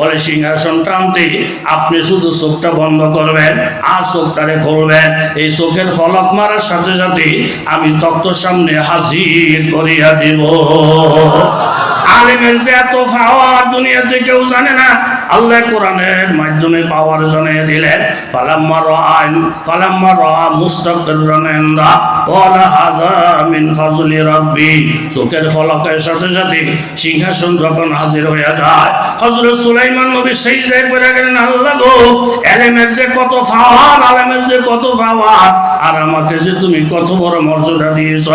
বলে সিংহাসন টানতে আপনি শুধু চোখটা বন্ধ করবেন আর চোখটারে খুলবেন। এই চোখের ফলক মারার সাথে সাথে আমি তত্ত্বর সামনে হাজির করিয়া দিব। আলিমের যে এত পাওয়ার দুনিয়াতে কেউ জানে না, আল্লাহ কোরআনের মাধ্যমে পাওয়ার জানিয়ে দিলেন, ফালাম্মা রাআন, ফালাম্মা মুস্তাকিরান ইনদা ক্বালা হাযা মিন ফাজলি রাব্বি। চোখের ফলকের সাথে সাথে সিংহাসন যখন হাজির হয়ে যায়, হযরত সুলাইমান নবী সেজদায় পড়ে গেলেন, আল্লাহ গো এলেমের যে কত পাওয়ার আলেমের যে কত পাওয়ার আর আমাকে যে তুমি কত বড় মর্যাদা দিয়েছ,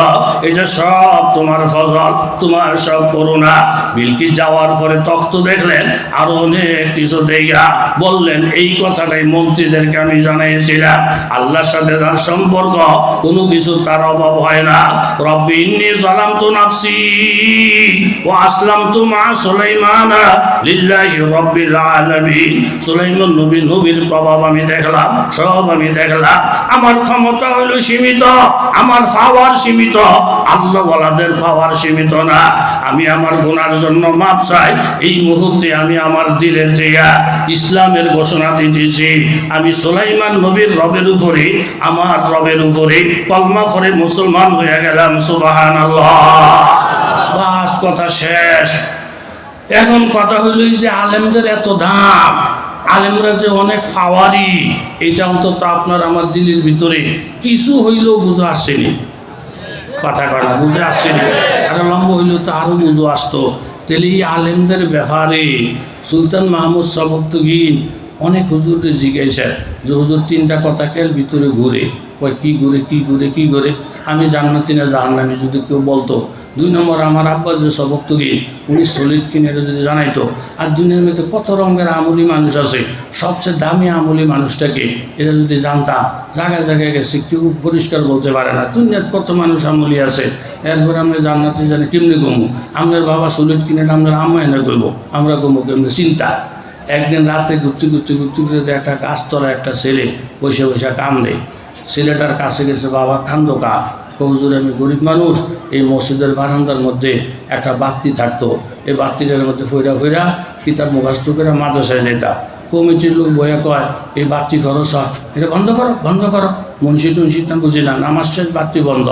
এটা সব তোমার ফজল, তোমার সব করুণা। বিলকি যাওয়ার পরে তখ্ত দেখলেন আরও অনেক কিছু দেখা বললেন, এই কথাটাই মন্ত্রীদেরকে আমি জানিয়েছিলাম আল্লাহর সাথে তার সম্পর্ক, কোনো কিছু তার অভাব হয় না। রব্বি ইন্নি নাফসি মা সুলাইমানা লিল্লাহি রাব্বিল আলামিন। সুলাইমান নবী, নবীর প্রভাব আমি দেখলাম, সব আমি দেখলাম। আমার ক্ষমতা হলো সীমিত, আমার পাওয়ার সীমিত। আল্লাহ পাওয়ার সীমিত না। আমি আমার গুনার জন্য মাপ চাই। এই মুহূর্তে আমি আমার দিলের চেয়া ইসলামের ঘোষণা দিতেছি। আমি সোলাইমান নবীর রবের উপরে, আমার রবের উপরে কলমা পরে মুসলমান হয়ে গেলাম সুবাহান কথা শেষ। এখন কথা হইল যে আলেমদের এত দাম। আলেমরা যে অনেক ফাওয়ারি, এটা অন্তত আপনার আমার দিলের ভিতরে কিছু হইলেও বুঝে আসছেনি কথা কটা বুঝে আসছেনি আরও লম্বা হইলে তো আরও বুঝো আসতো। তাহলে এই আলেমদের ব্যাপারে সুলতান মাহমুদ সবক্তগিন অনেক হুজুরকে জিজ্ঞাসা যে, হুজুর, তিনটা কথা ভিতরে ঘুরে? কী ঘুরে কী ঘুরে কী ঘুরে? আমি জান্নাতি না জাহান্নামি? যদি কেউ বলতো দুই নম্বর আমার আব্বা যে সবক্তগিন উনি সলিড কিনে যদি জানাইতো, আর দুনিয়ার মধ্যে কত রঙের আমলি মানুষ আছে, সবচেয়ে দামি আমলি মানুষটাকে এটা যদি জানতাম জায়গায় জায়গায় গেছে, কেউ পরিষ্কার বলতে পারে না, দুনিয়ার কত মানুষ আমলি আছে, এরপরে আমরা জান্নাতে জানি কেমনি গমু আপনার বাবা সলিড কিনে আপনার আম্মা এনে করব আমরা গমু কেমনি, চিন্তা। একদিন রাতে ঘুরতে ঘুরতে ঘুরতে ঘুরতে একটা গাছতলা একটা ছেলে বসে বসে কান্দে, ছেলেটার কাছে গেছে, বাবা, কান্দো কা হুজুর আমি গরিব মানুষ, এই মসজিদের বারান্দার মধ্যে একটা বাতি থাকতো। এই বাতিটার মধ্যে ফইরা ফইরা কিতাব মুখাস্ত করে মাদ্রাসায় যেতাম কমিটির লোক বয়া কয়, এই বাতি খরচ এটা বন্ধ করো বন্ধ করো। মুন্সি টুন্সি তা বুঝি না, নামাজ শেষ, বাতি বন্ধ।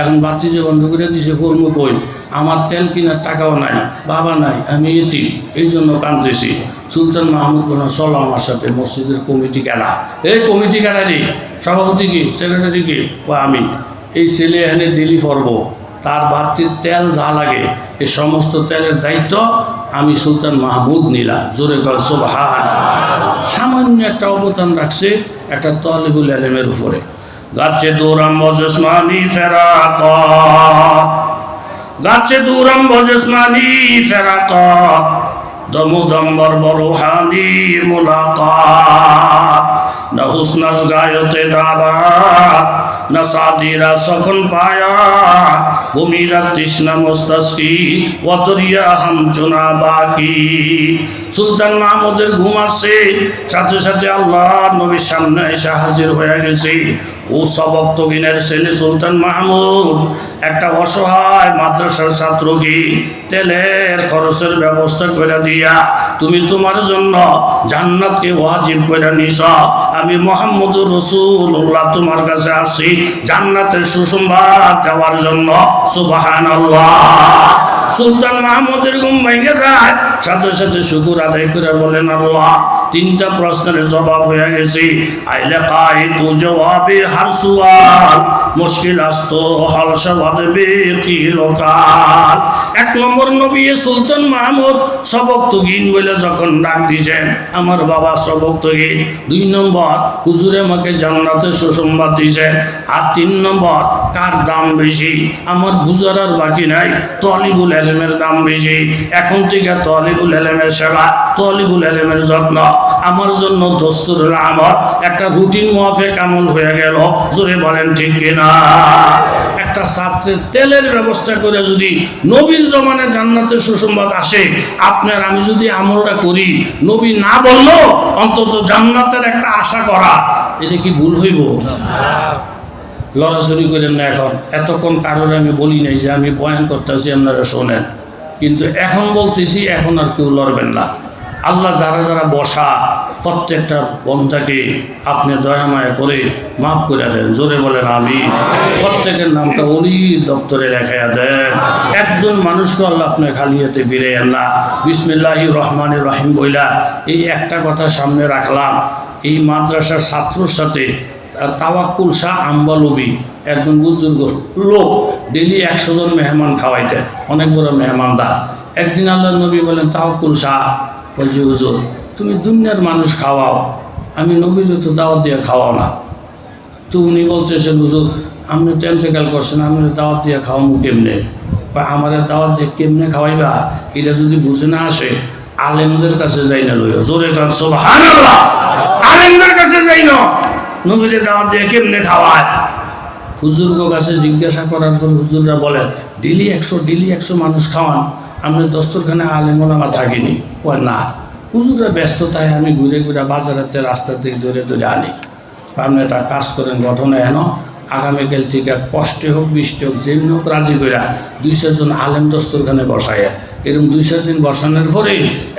এখন বাতি যে বন্ধ করে দিছে কর্ম কই? আমার তেল কেনার টাকাও নাই, বাবা নাই, আমি এটি এই জন্য কাঁদতেছি। সুলতান মাহমুদ বলেন চলো আমার সাথে, মসজিদের কমিটি গেলা। এই কমিটি গেলা রে, সভাপতি কি, সেক্রেটারি কি? আমি। এই ছেলে এখানে ডেলি পরব তার বাড়তির তেল যা লাগে, এই সমস্ত তেলের দায়িত্ব আমি সুলতান মাহমুদ নিলাম। জোরে সোভান সামান্য একটা অবদান রাখছে একটা তলেবুল আলেমের উপরে। গাছে দৌরাম বজসমানি ফেরাক গাছে দৌরাম বজসমানি ফেরাক দমুদম্বর বড়হানি মোলাকাত। না হুসনাস গায়তে দাঁড়া না সাদিরা সখন পায়া ভূমিরা তৃষ্ণা মস্তাসকি অতরিয়া হামচুনা বাকি সুলতান মাহমুদের ঘুম আসছে সাথে সাথে আল্লাহ নবীর সামনে এসে হাজির হয়ে গেছে। ও সবক্তগিনের ছেলে সুলতান মাহমুদ, একটা অসহায় মাদ্রাসার ছাত্রকে তেলের খরচের ব্যবস্থা করে দিয়া, তুমি তোমার জন্য জান্নাতকে ওয়াজিব করে নিস আমি মোহাম্মদ রসুল্লাহ তোমার কাছে আসি জান্নাতের সুসংবাদ দেওয়ার জন্য সুবাহান সুলতান মাহমুদের ঘুম ভেঙে যায়। সাথে সাথে শুকুর আদায় করে বলেন আল্লাহ, তিনটা প্রশ্নের জবাব হয়ে গেছে। আইলে কাই তু জবাবে হার সুয়াল, মুশকিল আসতো হাল সবাদ কি লোকাল। এক নম্বর নবী সুলতান মাহমুদ সবক তুগিন বলে যখন ডাক দিয়েছেন আমার বাবা সবক তুগিন। দুই নম্বর, হুজুরে আমাকে জান্নাতে সুসংবাদ দিয়েছেন আর তিন নম্বর, কার দাম বেশি? আমার বুঝার বাকি নাই, তলিবুল আলমের দাম বেশি। এখন থেকে তলিবুল আলমের সেবা, তলিবুল আলমের যত্ন। আমার জন্য দস্তুর আমার একটা রুটিন মোয়াফেক আমল হয়ে গেল। জোরে বলেন ঠিক কিনা? একটা ছাত্রের তেলের ব্যবস্থা করে যদি নবীর জমানে জান্নাতের সুসংবাদ আসে, আপনার আমি যদি আমলটা করি, নবী না বলল, অন্তত জান্নাতের একটা আশা করা, এটা কি ভুল হইব? লড়াচড়ি করেন না এখন। এতক্ষণ কারোর আমি বলি নাই যে আমি বয়ান করতেছি, আপনারা শোনেন। কিন্তু এখন বলতেছি, এখন আর কেউ লড়বেন না। আল্লাহ যারা যারা বসা, প্রত্যেকটা বন্ধাকে আপনি দয়া মায়া করে মাফ করে দেন। জোরে বলেন আমি প্রত্যেকের নামটা অলি দপ্তরে লেখাইয়া দেন। একজন মানুষকে আল্লাহ আপনি খালি হাতে ফিরে না। বিসমিল্লাহ রহমান রহিম বইলা এই একটা কথা সামনে রাখলাম। এই মাদ্রাসার ছাত্রর সাথে তাওয়াক্কুল শাহ আম্বালবি, একজন বুজুর্গ লোক ডেলি একশো জন মেহমান খাওয়াইতেন অনেক বড় মেহমানদার। একদিন আল্লাহ নবী বলেন, তাওয়াক্কুল শাহ, বলছি, হুজুর, তুমি দুনিয়ার মানুষ খাওয়াও, আমি নবীর তো দাওয়াত দিয়ে খাওয়াও না। তো উনি বলতেছেন, হুজুর, আপনি তো এনতেকাল করছেন, আমি দাওয়াত দিয়ে খাওয়াবো কেমনে? বা আমার দাওয়াত দিয়ে কেমনে খাওয়াইবা? এটা যদি বুঝে না আসে, আলেমদের কাছে যাই না লইয়া। জোরে গান সোবাহান আলেমদের কাছে যাই না নবীরে দাওয়াত দিয়ে কেমনে খাওয়ায়? হুজুরগ কাছে জিজ্ঞাসা করার পর হুজুররা বলেন, ডেলি একশো ডেলি একশো মানুষ খাওয়ান, আমরা দস্তরখানে আলেমন আমার থাকিনি। কয়, না, হুজুররা ব্যস্ততায় আমি ঘুরে ঘুরে বাজারের রাস্তার থেকে ধরে ধরে আনি। আপনি একটা কাজ করেন গঠনে এন আগামীকাল থেকে কষ্টে হোক, বৃষ্টি হোক, যেমনি হোক রাজি করে দুইশো জন আলেম দস্তরখানে বসায় এরকম দুই চার দিন বসানোর পরে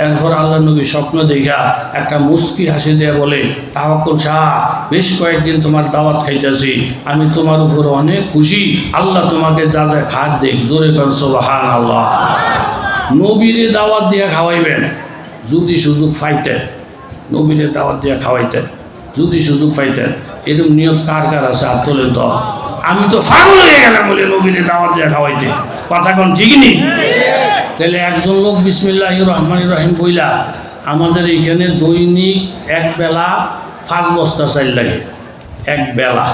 এরপর আল্লাহ নবী স্বপ্ন দেখা একটা মুস্কি হাসি দেয়া বলে, তাওয়াক্কুল শাহ, বেশ কয়েকদিন তোমার দাওয়াত খাইতেছি, আমি তোমার উপর অনেক খুশি, আল্লাহ তোমাকে যা যা খাদ দেখ, জোরে সোবাহান আল্লাহ নবীরে দাওয়াত দিয়ে খাওয়াইবেন, যদি সুযোগ পাইতেন, নবীরে দাওয়াত দিয়ে খাওয়াইতেন, যদি সুযোগ পাইতেন। এরকম নিয়ত কার কার আছে? আর তোলেন তো আমি তো ফাগল হয়ে গেলাম বলে নবীরে দাওয়াত দিয়ে খাওয়াইতে। কথা কোন ঠিক নেই তাহলে একজন লোক বিসমিল্লাহ রহমান রহিম বইলা, আমাদের এইখানে দৈনিক এক বেলা পাঁচ বস্তা চাইল লাগে। এক বেলা।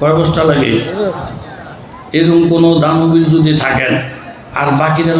কয় বস্তা লাগে? এরকম কোনো দানবীর যদি থাকেন, আর বাকিরা